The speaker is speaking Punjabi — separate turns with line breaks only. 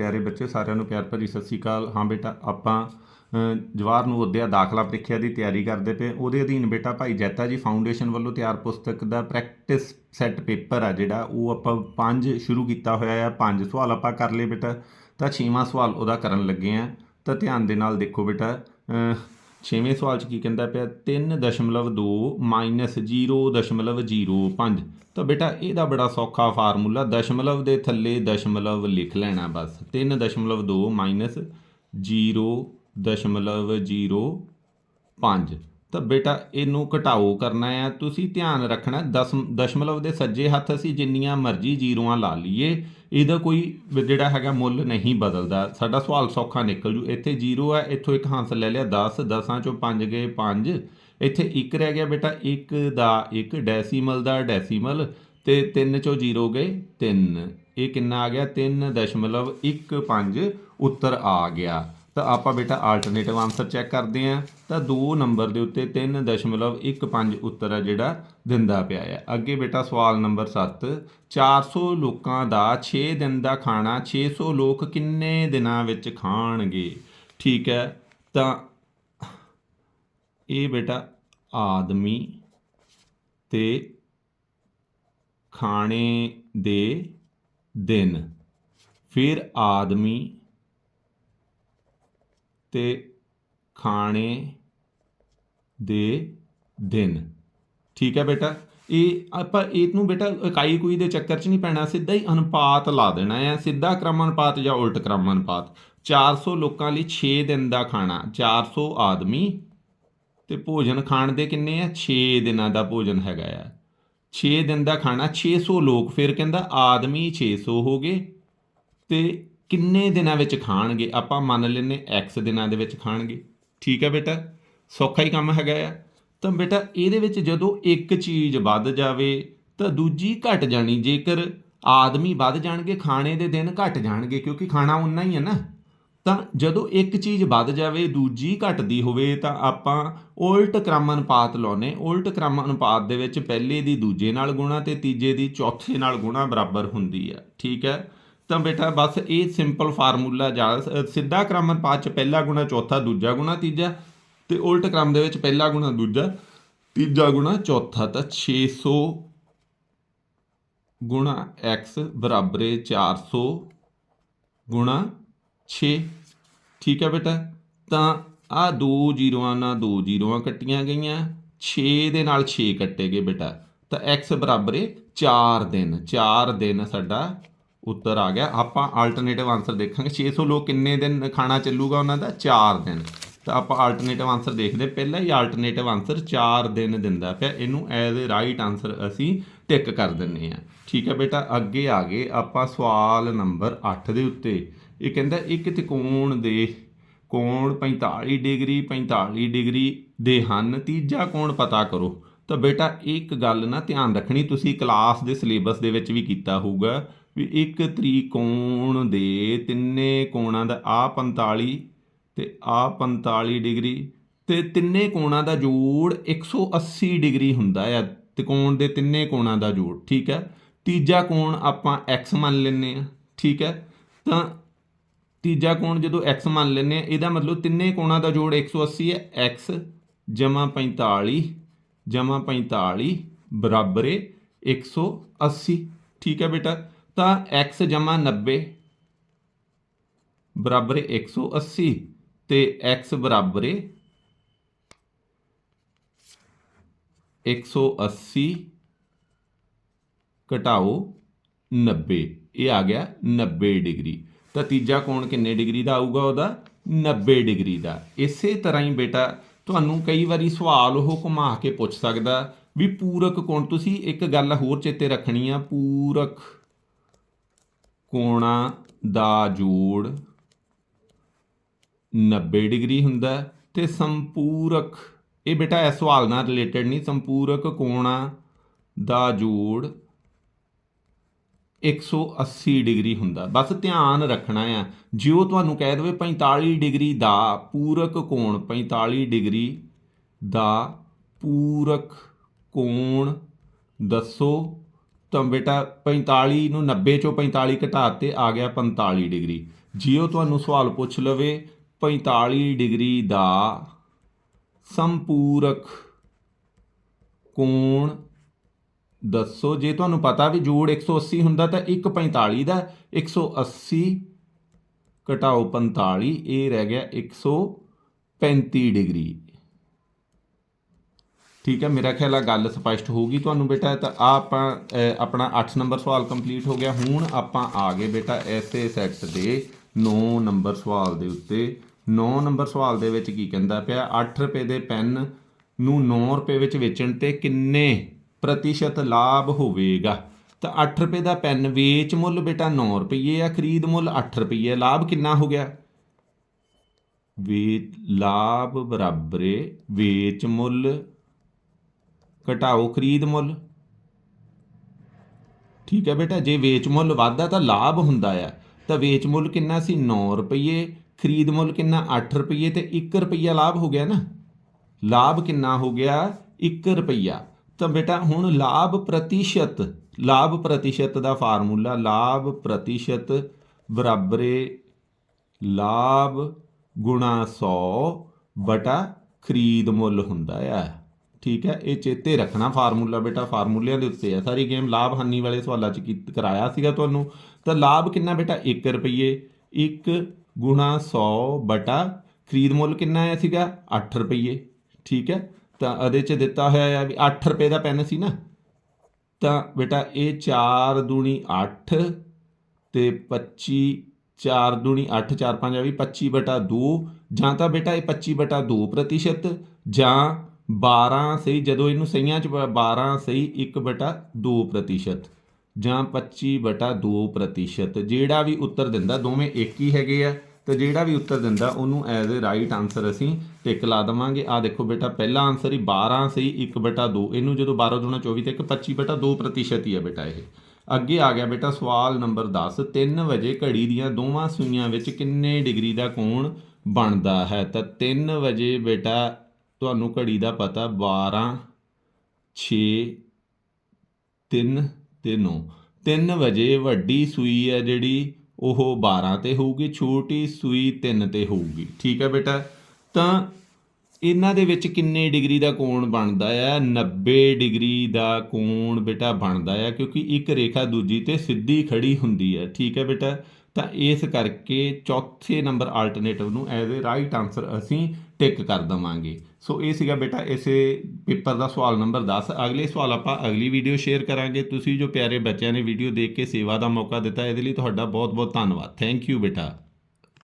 ਪਿਆਰੇ ਬੱਚੇ ਸਾਰਿਆਂ ਨੂੰ ਪਿਆਰ ਭਰੀ ਸਤਿ ਸ੍ਰੀ ਅਕਾਲ। ਹਾਂ ਬੇਟਾ ਆਪਾਂ ਅ, ਜਵਾਹਰ ਨੂੰ ਉਦਿਆ ਦਾਖਲਾ ਪ੍ਰੀਖਿਆ ਦੀ ਤਿਆਰੀ ਕਰਦੇ ਪਏ। ਉਹਦੇ ਅਧੀਨ ਬੇਟਾ ਭਾਈ ਜੈਤਾ ਜੀ ਫਾਊਂਡੇਸ਼ਨ ਵੱਲੋਂ ਤਿਆਰ ਪੁਸਤਕ ਦਾ ਪ੍ਰੈਕਟਿਸ ਸੈੱਟ ਪੇਪਰ ਆ ਜਿਹੜਾ ਉਹ ਆਪਾਂ ਪੰਜ ਸ਼ੁਰੂ ਕੀਤਾ ਹੋਇਆ ਆ। ਪੰਜ ਸਵਾਲ ਆਪਾਂ ਕਰ ਲਏ ਬੇਟਾ। ਤਾਂ ਛੇਵਾਂ ਸਵਾਲ ਉਹਦਾ ਕਰਨ ਲੱਗੇ ਆ। ਤਾਂ ਧਿਆਨ ਦੇ ਨਾਲ ਦੇਖੋ ਬੇਟਾ ਛੇਵੇਂ ਸਵਾਲ 'ਚ ਕੀ ਕਹਿੰਦਾ ਪਿਆ? 3.2 ਮਾਈਨਸ 0.05 ਤਾਂ ਬੇਟਾ, ਇਹਦਾ ਬੜਾ ਸੌਖਾ ਫਾਰਮੂਲਾ, ਦਸ਼ਮਲਵ ਦੇ ਥੱਲੇ ਦਸ਼ਮਲਵ ਲਿਖ ਲੈਣਾ ਬਸ। 3.2 ਮਾਈਨਸ 0.05 ਤਾਂ ਬੇਟਾ, ਇਹਨੂੰ ਘਟਾਓ ਕਰਨਾ ਆ। ਤੁਸੀਂ ਧਿਆਨ ਰੱਖਣਾ, ਦਸਮ, ਦਸ਼ਮਲਵ ਦੇ ਸੱਜੇ ਹੱਥ ਅਸੀਂ ਜਿੰਨੀਆਂ ਮਰਜ਼ੀ ਜ਼ੀਰੋਆਂ ਲਾ ਲਈਏ। ਇਹਦਾ ਕੋਈ ਜਿਹੜਾ ਹੈਗਾ ਮੁੱਲ ਨਹੀਂ ਬਦਲਦਾ। ਸਾਡਾ ਸਵਾਲ ਸੌਖਾ ਨਿਕਲ ਜੂ। ਇੱਥੇ 0 ਹੈ ਇੱਥੋਂ ਇੱਕ ਹੰਸ ਲੈ ਲਿਆ 10 ਦਸਾਂ ਚੋਂ 5 ਗਏ 5 ਇੱਥੇ 1 ਰਹਿ ਗਿਆ ਬੇਟਾ 1 ਦਾ 1 ਡੈਸੀਮਲ ਦਾ ਡੈਸੀਮਲ, ਤੇ 3 ਚੋਂ 0 ਗਏ 3 ਇਹ ਕਿੰਨਾ ਆ ਗਿਆ? 3.15 ਉੱਤਰ ਆ ਗਿਆ। ਤਾਂ ਆਪਾਂ ਬੇਟਾ ਆਲਟਰਨੇਟਿਵ ਆਨਸਰ ਚੈੱਕ ਕਰਦੇ ਆਂ ਤਾਂ 2 ਨੰਬਰ ਦੇ ਉੱਤੇ 3.15 ਉੱਤਰ ਆ ਜਿਹੜਾ ਦਿੰਦਾ ਪਿਆ ਹੈ ਅੱਗੇ ਬੇਟਾ ਸਵਾਲ ਨੰਬਰ 7 400 ਲੋਕਾਂ ਦਾ 6 ਦਿਨ ਦਾ ਖਾਣਾ 600 ਲੋਕ ਕਿੰਨੇ ਦਿਨਾਂ ਵਿੱਚ ਖਾਣਗੇ? ਠੀਕ ਹੈ, ਤਾਂ ਇਹ ਬੇਟਾ ਆਦਮੀ ਤੇ ਖਾਣੇ ਦੇ ਦਿਨ, ਫਿਰ ਆਦਮੀ ਤੇ ਖਾਣੇ ਦੇ ਦਿਨ। ਠੀਕ ਹੈ ਬੇਟਾ? ਇਹ ਆਪਾਂ ਇਹਨੂੰ ਬੇਟਾ ਇਕਾਈ ਕੋਈ ਦੇ ਚੱਕਰ 'ਚ ਨਹੀਂ ਪੈਣਾ, ਸਿੱਧਾ ਹੀ ਅਨੁਪਾਤ ਲਾ ਦੇਣਾ ਹੈ। ਸਿੱਧਾ ਕ੍ਰਮ ਅਨੁਪਾਤ ਜਾਂ ਉਲਟ ਕ੍ਰਮ ਅਨੁਪਾਤ 400 ਲੋਕਾਂ ਲਈ 6 ਦਿਨ ਦਾ ਖਾਣਾ 400 ਆਦਮੀ ਤੇ ਭੋਜਨ ਖਾਣ ਦੇ ਕਿੰਨੇ ਆ? 6 ਦਿਨਾਂ ਦਾ ਭੋਜਨ ਹੈਗਾ ਆ। 6 ਦਿਨ ਦਾ ਖਾਣਾ 600 ਲੋਕ, ਫਿਰ ਕਹਿੰਦਾ ਆਦਮੀ 600 ਹੋ ਗਏ ਤੇ ਕਿੰਨੇ ਦਿਨਾਂ ਵਿੱਚ ਖਾਣਗੇ? ਆਪਾਂ ਮੰਨ ਲੈਨੇ x ਦਿਨਾਂ ਦੇ ਵਿੱਚ ਖਾਣਗੇ। ਠੀਕ ਹੈ ਬੇਟਾ? ਸੌਖਾ ਹੀ ਕੰਮ ਹੈਗਾ ਆ। ਤਾਂ ਬੇਟਾ, ਇਹਦੇ ਵਿੱਚ ਜਦੋਂ ਇੱਕ ਚੀਜ਼ ਵੱਧ ਜਾਵੇ, ਤਾਂ ਦੂਜੀ ਘਟ ਜਾਣੀ। ਜੇਕਰ ਆਦਮੀ ਵੱਧ ਜਾਣਗੇ, ਖਾਣੇ ਦੇ ਦਿਨ ਘਟ ਜਾਣਗੇ, ਕਿਉਂਕਿ ਖਾਣਾ ਉਨਾ ਹੀ ਹੈ ਨਾ। ਤਾਂ ਜਦੋਂ ਇੱਕ ਚੀਜ਼ ਵੱਧ ਜਾਵੇ, ਦੂਜੀ ਘਟਦੀ ਹੋਵੇ, ਤਾਂ ਆਪਾਂ ਉਲਟ ਕ੍ਰਮ ਅਨੁਪਾਤ ਲਾਉਨੇ ਉਲਟ ਕ੍ਰਮ ਅਨੁਪਾਤ ਦੇ ਵਿੱਚ ਪਹਿਲੇ ਦੀ ਦੂਜੇ ਨਾਲ ਗੁਣਾ ਤੇ ਤੀਜੇ ਦੀ ਚੌਥੇ ਨਾਲ ਗੁਣਾ ਬਰਾਬਰ ਹੁੰਦੀ ਹੈ ਠੀਕ ਹੈ ਤਾਂ ਬੇਟਾ, ਬਸ ਇਹ ਸਿੰਪਲ ਫਾਰਮੂਲਾ ਜਾਂ, ਸਿੱਧਾ ਕ੍ਰਮ ਅਨੁਪਾਤ ਚ ਪਹਿਲਾ ਗੁਣਾ, ਚੌਥਾ, ਦੂਜਾ ਗੁਣਾ, ਤੀਜਾ ਤੇ ਉਲਟ ਕ੍ਰਮ ਦੇ ਵਿੱਚ ਪਹਿਲਾ ਗੁਣਾ, ਦੂਜਾ, ਤੀਜਾ ਗੁਣਾ, ਚੌਥਾ। ਤਾਂ 600 ਗੁਣਾ x ਬਰਾਬਰ ਹੈ 400 ਗੁਣਾ 6 ਠੀਕ ਹੈ ਬੇਟਾ? ਤਾਂ ਆ ਦੋ ਜ਼ੀਰੋਆਂ ਨਾਲ ਦੋ ਜ਼ੀਰੋਆਂ ਕੱਟੀਆਂ ਗਈਆਂ। 6 ਦੇ ਨਾਲ 6 ਕੱਟੇ ਗਏ ਬੇਟਾ। ਤਾਂ x ਬਰਾਬਰ ਹੈ 4 ਦਿਨ 4 ਦਿਨ ਸਾਡਾ ਉੱਤਰ ਆ ਗਿਆ। ਆਪਾਂ ਆਲਟਰਨੇਟਿਵ ਆਨਸਰ ਦੇਖਾਂਗੇ। 600 ਲੋਕ ਕਿੰਨੇ ਦਿਨ ਖਾਣਾ ਚੱਲੂਗਾ ਉਹਨਾਂ ਦਾ? 4 ਦਿਨ। ਤਾਂ ਆਪਾਂ ਆਲਟਰਨੇਟਿਵ ਆਨਸਰ ਦੇਖਦੇ ਪਹਿਲਾਂ ਹੀ ਆਲਟਰਨੇਟਿਵ ਆਨਸਰ 4 ਦਿਨ ਦਿੰਦਾ ਪਿਆ। ਇਹਨੂੰ ਐਜ਼ ਅ ਰਾਈਟ ਆਨਸਰ ਅਸੀਂ ਟਿਕ ਕਰ ਦਿੰਨੇ ਆ ਠੀਕ ਹੈ ਬੇਟਾ? ਅੱਗੇ ਆ ਗਏ। ਆਪਾਂ ਸਵਾਲ ਨੰਬਰ 8 ਦੇ ਉੱਤੇ। ਇਹ ਕਹਿੰਦਾ, ਇੱਕ ਤਿਕੋਣ ਦੇ? ਕੋਣ 45 ਡਿਗਰੀ 45 ਡਿਗਰੀ ਦੇ ਹਨ। ਤੀਜਾ ਕੋਣ ਪਤਾ ਕਰੋ। ਤਾਂ ਬੇਟਾ, ਇੱਕ ਗੱਲ ਨਾ ਧਿਆਨ ਰੱਖਣੀ। ਤੁਸੀਂ ਕਲਾਸ ਦੇ ਸਿਲੇਬਸ ਦੇ ਵਿੱਚ ਵੀ ਕੀਤਾ ਹੋਊਗਾ। ਵੀ ਇੱਕ ਤ੍ਰਿਕੋਣ ਦੇ ਤਿੰਨੇ ਕੋਣਾਂ ਦਾ ਆ 45 ਤੇ ਆ 45 ਡਿਗਰੀ ਤੇ ਤਿੰਨੇ ਕੋਣਾਂ ਦਾ ਜੋੜ 180 ਡਿਗਰੀ ਹੁੰਦਾ ਹੈ ਤਿਕੋਣ ਦੇ ਤਿੰਨੇ ਕੋਣਾਂ ਦਾ ਜੋੜ, ਠੀਕ ਹੈ? ਤੀਜਾ ਕੋਣ ਆਪਾਂ x ਮੰਨ ਲੈਨੇ ਆ ਠੀਕ ਹੈ? ਤਾਂ ਤੀਜਾ ਕੋਣ ਜਦੋਂ x ਮੰਨ ਲੈਨੇ ਆ ਇਹਦਾ ਮਤਲਬ ਤਿੰਨੇ ਕੋਣਾਂ ਦਾ ਜੋੜ 180 ਹੈ, x ਜਮਾ 45 ਜਮਾ 45 ਬਰਾਬਰ ਹੈ 180 ਠੀਕ ਹੈ ਬੇਟਾ? ਤਾਂ x ਜਮਾ 90 ਬਰਾਬਰ ਹੈ 180 ਤੇ x ਬਰਾਬਰ ਹੈ 180 ਘਟਾਓ 90 ਇਹ ਆ ਗਿਆ 90 ਡਿਗਰੀ। ਤਾਂ ਤੀਜਾ ਕੋਣ ਕਿੰਨੇ ਡਿਗਰੀ ਦਾ ਆਊਗਾ ਉਹਦਾ? 90 ਡਿਗਰੀ ਦਾ। ਇਸੇ ਤਰ੍ਹਾਂ ਹੀ ਬੇਟਾ, ਤੁਹਾਨੂੰ ਕਈ ਵਾਰੀ ਸਵਾਲ ਉਹ ਘੁਮਾ ਕੇ ਪੁੱਛ ਸਕਦਾ ਵੀ ਪੂਰਕ ਕੋਣ? ਤੁਸੀਂ ਇੱਕ ਗੱਲ ਹੋਰ ਚੇਤੇ ਰੱਖਣੀ ਆ, ਪੂਰਕ। ਕੋਣਾਂ ਦਾ ਜੋੜ 90 ਡਿਗਰੀ ਹੁੰਦਾ ਹੈ ਤੇ ਸੰਪੂਰਕ, ਇਹ ਬੇਟਾ ਇਸ ਸਵਾਲ ਨਾਲ ਰਿਲੇਟਡ ਨਹੀਂ, ਸੰਪੂਰਕ ਕੋਣਾਂ ਦਾ ਜੋੜ 180 ਡਿਗਰੀ ਹੁੰਦਾ। ਬਸ ਧਿਆਨ ਰੱਖਣਾ ਆ, ਜੇ ਉਹ ਤੁਹਾਨੂੰ ਕਹਿ ਦੇਵੇ 45 ਡਿਗਰੀ ਦਾ ਪੂਰਕ ਕੋਣ 45 ਡਿਗਰੀ ਦਾ ਪੂਰਕ ਕੋਣ, ਦੱਸੋ ਤਾਂ ਬੇਟਾ 45 ਨੂੰ 90 ਚੋਂ 45 ਘਟਾ ਤੇ ਆ ਗਿਆ 45 ਡਿਗਰੀ। ਜੇ ਉਹ ਤੁਹਾਨੂੰ ਸਵਾਲ ਪੁੱਛ ਲਵੇ 45 ਡਿਗਰੀ ਦਾ ਸੰਪੂਰਕ ਕੋਣ ਦੱਸੋ? ਜੇ ਤੁਹਾਨੂੰ ਪਤਾ ਵੀ ਜੋੜ 180 ਹੁੰਦਾ ਤਾਂ 145 ਦਾ 180 ਘਟਾਓ 45 ਇਹ ਰਹਿ ਗਿਆ 135 ਡਿਗਰੀ। ਠੀਕ ਹੈ, ਮੇਰਾ ਖਿਆਲ ਆ ਗੱਲ ਸਪਸ਼ਟ ਹੋਊਗੀ ਤੁਹਾਨੂੰ ਬੇਟਾ, ਤਾਂ ਆ ਆਪਾਂ ਆਪਣਾ 8 ਨੰਬਰ ਸਵਾਲ ਕੰਪਲੀਟ ਹੋ ਗਿਆ। ਹੁਣ ਆਪਾਂ ਆ ਗਏ ਬੇਟਾ ਐਸੇ ਸੈਕਟ ਦੇ 9 ਨੰਬਰ ਸਵਾਲ ਦੇ ਉੱਤੇ। 9 ਨੰਬਰ ਸਵਾਲ ਦੇ ਵਿੱਚ ਕੀ ਕਹਿੰਦਾ ਪਿਆ? 8 ਰੁਪਏ ਦੇ ਪੈਨ ਨੂੰ 9 ਰੁਪਏ ਵਿੱਚ ਵੇਚਣ ਤੇ ਕਿੰਨੇ ਪ੍ਰਤੀਸ਼ਤ ਲਾਭ ਹੋਵੇਗਾ? ਤਾਂ 8 ਰੁਪਏ ਦਾ ਪੈਨ ਵੇਚ ਮੁੱਲ ਬੇਟਾ 9 ਰੁਪਏ ਆ, ਖਰੀਦ ਮੁੱਲ 8 ਰੁਪਏ ਲਾਭ ਕਿੰਨਾ ਹੋ ਗਿਆ? ਵੇ, ਲਾਭ ਬਰਾਬਰੇ ਵੇਚ ਮੁੱਲ ਘਟਾਓ ਖਰੀਦ ਮੁੱਲ। ਠੀਕ ਹੈ ਬੇਟਾ, ਜੇ ਵੇਚ ਮੁੱਲ ਵੱਧਦਾ ਤਾਂ ਲਾਭ ਹੁੰਦਾ ਆ। ਤਾਂ ਵੇਚ ਮੁੱਲ ਕਿੰਨਾ ਸੀ? 9 ਰੁਪਏ ਖਰੀਦ ਮੁੱਲ ਕਿੰਨਾ? 8 ਰੁਪਏ ਤੇ 1 ਰੁਪਈਆ ਲਾਭ ਹੋ ਗਿਆ ਨਾ। ਲਾਭ ਕਿੰਨਾ ਹੋ ਗਿਆ? 1 ਰੁਪਈਆ। ਤਾਂ ਬੇਟਾ, ਹੁਣ ਲਾਭ ਪ੍ਰਤੀਸ਼ਤ ਲਾਭ ਪ੍ਰਤੀਸ਼ਤ ਦਾ ਫਾਰਮੂਲਾ, ਲਾਭ ਪ੍ਰਤੀਸ਼ਤ ਬਰਾਬਰੇ ਲਾਭ ਗੁਣਾ 100 ਬਟਾ ਖਰੀਦ ਮੁੱਲ ਹੁੰਦਾ ਆ। ਠੀਕ ਹੈ, ਇਹ ਚੇਤੇ ਰੱਖਣਾ ਫਾਰਮੂਲਾ ਬੇਟਾ, ਫਾਰਮੂਲਿਆਂ ਦੇ ਉੱਤੇ ਹੈ। ਸਾਰੀ ਗੇਮ ਲਾਭ ਹਾਨੀ ਵਾਲੇ ਸਵਾਲਾਂ ਚ ਕੀ ਕਰਾਇਆ ਸੀਗਾ ਤੁਹਾਨੂੰ? ਤਾਂ ਲਾਭ ਕਿੰਨਾ ਬੇਟਾ? 1 ਰੁਪਏ 1 ਗੁਣਾ 100 ਬਟਾ ਖਰੀਦ ਮੁੱਲ ਕਿੰਨਾ ਆਇਆ ਸੀਗਾ? 8 ਰੁਪਏ ਠੀਕ ਹੈ। ਤਾਂ ਇਹਦੇ ਚ ਦਿੱਤਾ ਹੋਇਆ ਆ ਵੀ 8 ਰੁਪਏ ਦਾ ਪੈਨ ਸੀ ਨਾ। ਤਾਂ ਬੇਟਾ ਇਹ 4 ਦੂਣੀ 8 ਤੇ 25 4 ਦੂਣੀ 8 4 5 ਆ ਵੀ 25 ਬਟਾ 2 ਜਾਂ ਤਾਂ ਬੇਟਾ ਇਹ 25 ਬਟਾ 2 ਪ੍ਰਤੀਸ਼ਤ ਜਾਂ 12 ਸਹੀ, ਜਦੋਂ ਇਹਨੂੰ ਸਹੀਆਂ ਚ ਬ- 12 ਸਹੀ 1 ਬਟਾ 2 ਪ੍ਰਤੀਸ਼ਤ ਜਾਂ 25 ਬਟਾ 2 ਪ੍ਰਤੀਸ਼ਤ, ਜਿਹੜਾ ਵੀ ਉੱਤਰ ਦਿੰਦਾ, ਦੋਵੇਂ ਇੱਕ ਹੀ ਹੈਗੇ ਆ, ਤੇ ਜਿਹੜਾ ਵੀ ਉੱਤਰ ਦਿੰਦਾ, ਉਹਨੂੰ ਐਜ਼ ਅ ਰਾਈਟ ਆਨਸਰ ਅਸੀਂ ਟਿਕ ਲਾ ਦਵਾਂਗੇ। ਆ ਦੇਖੋ ਬੇਟਾ, ਪਹਿਲਾ ਆਨਸਰ ਹੀ 12 ਸਹੀ 1 ਬਟਾ 2 ਇਹਨੂੰ ਜਦੋਂ 12 ਦੁਣਾ 24 ਤੇ ਇੱਕ 25 ਬਟਾ 2 ਪ੍ਰਤੀਸ਼ਤ ਹੀ ਹੈ ਬੇਟਾ ਇਹ। ਅੱਗੇ ਆ ਗਿਆ ਬੇਟਾ ਸਵਾਲ ਨੰਬਰ 10 3 ਵਜੇ ਘੜੀ ਦੀਆਂ ਦੋਵਾਂ ਸੂਈਆਂ ਵਿੱਚ ਕਿੰਨੇ ਡਿਗਰੀ ਦਾ ਕੋਣ ਬਣਦਾ ਹੈ? ਤਾਂ 3 ਵਜੇ ਬੇਟਾ ਤੁਹਾਨੂੰ ਘੜੀ ਦਾ ਪਤਾ 12 6 3 ਤੇ 9 3 ਵਜੇ ਵੱਡੀ ਸੂਈ ਹੈ ਜਿਹੜੀ, ਉਹ 12 ਤੇ ਹੋਊਗੀ, ਛੋਟੀ ਸੂਈ 3 ਤੇ ਹੋਊਗੀ। ਠੀਕ ਹੈ ਬੇਟਾ? ਤਾਂ ਇਹਨਾਂ ਦੇ ਵਿੱਚ ਕਿੰਨੇ ਡਿਗਰੀ ਦਾ ਕੋਣ ਬਣਦਾ ਆ? 90 ਡਿਗਰੀ ਦਾ ਕੋਣ ਬੇਟਾ ਬਣਦਾ ਆ, ਕਿਉਂਕਿ ਇੱਕ ਰੇਖਾ ਦੂਜੀ ਤੇ ਸਿੱਧੀ ਖੜੀ ਹੁੰਦੀ ਹੈ। ਠੀਕ ਹੈ ਬੇਟਾ? ਤਾਂ ਇਸ ਕਰਕੇ ਚੌਥੇ ਨੰਬਰ ਆਲਟਰਨੇਟਿਵ ਨੂੰ ਐਜ਼ ਅ ਰਾਈਟ ਆਨਸਰ ਅਸੀਂ ਟਿਕ ਕਰ ਦਵਾਂਗੇ। ਸੋ ਇਹ ਸੀਗਾ ਬੇਟਾ ਇਸੇ ਪੇਪਰ ਦਾ ਸਵਾਲ ਨੰਬਰ 10 ਅਗਲੇ ਸਵਾਲ ਆਪਾਂ ਅਗਲੀ ਵੀਡੀਓ ਸ਼ੇਅਰ ਕਰਾਂਗੇ। ਤੁਸੀਂ ਜੋ ਪਿਆਰੇ ਬੱਚਿਆਂ ਨੇ ਵੀਡੀਓ ਦੇਖ ਕੇ ਸੇਵਾ ਦਾ ਮੌਕਾ ਦਿੱਤਾ, ਇਹਦੇ ਲਈ ਤੁਹਾਡਾ ਬਹੁਤ ਬਹੁਤ ਧੰਨਵਾਦ। ਥੈਂਕ ਯੂ ਬੇਟਾ।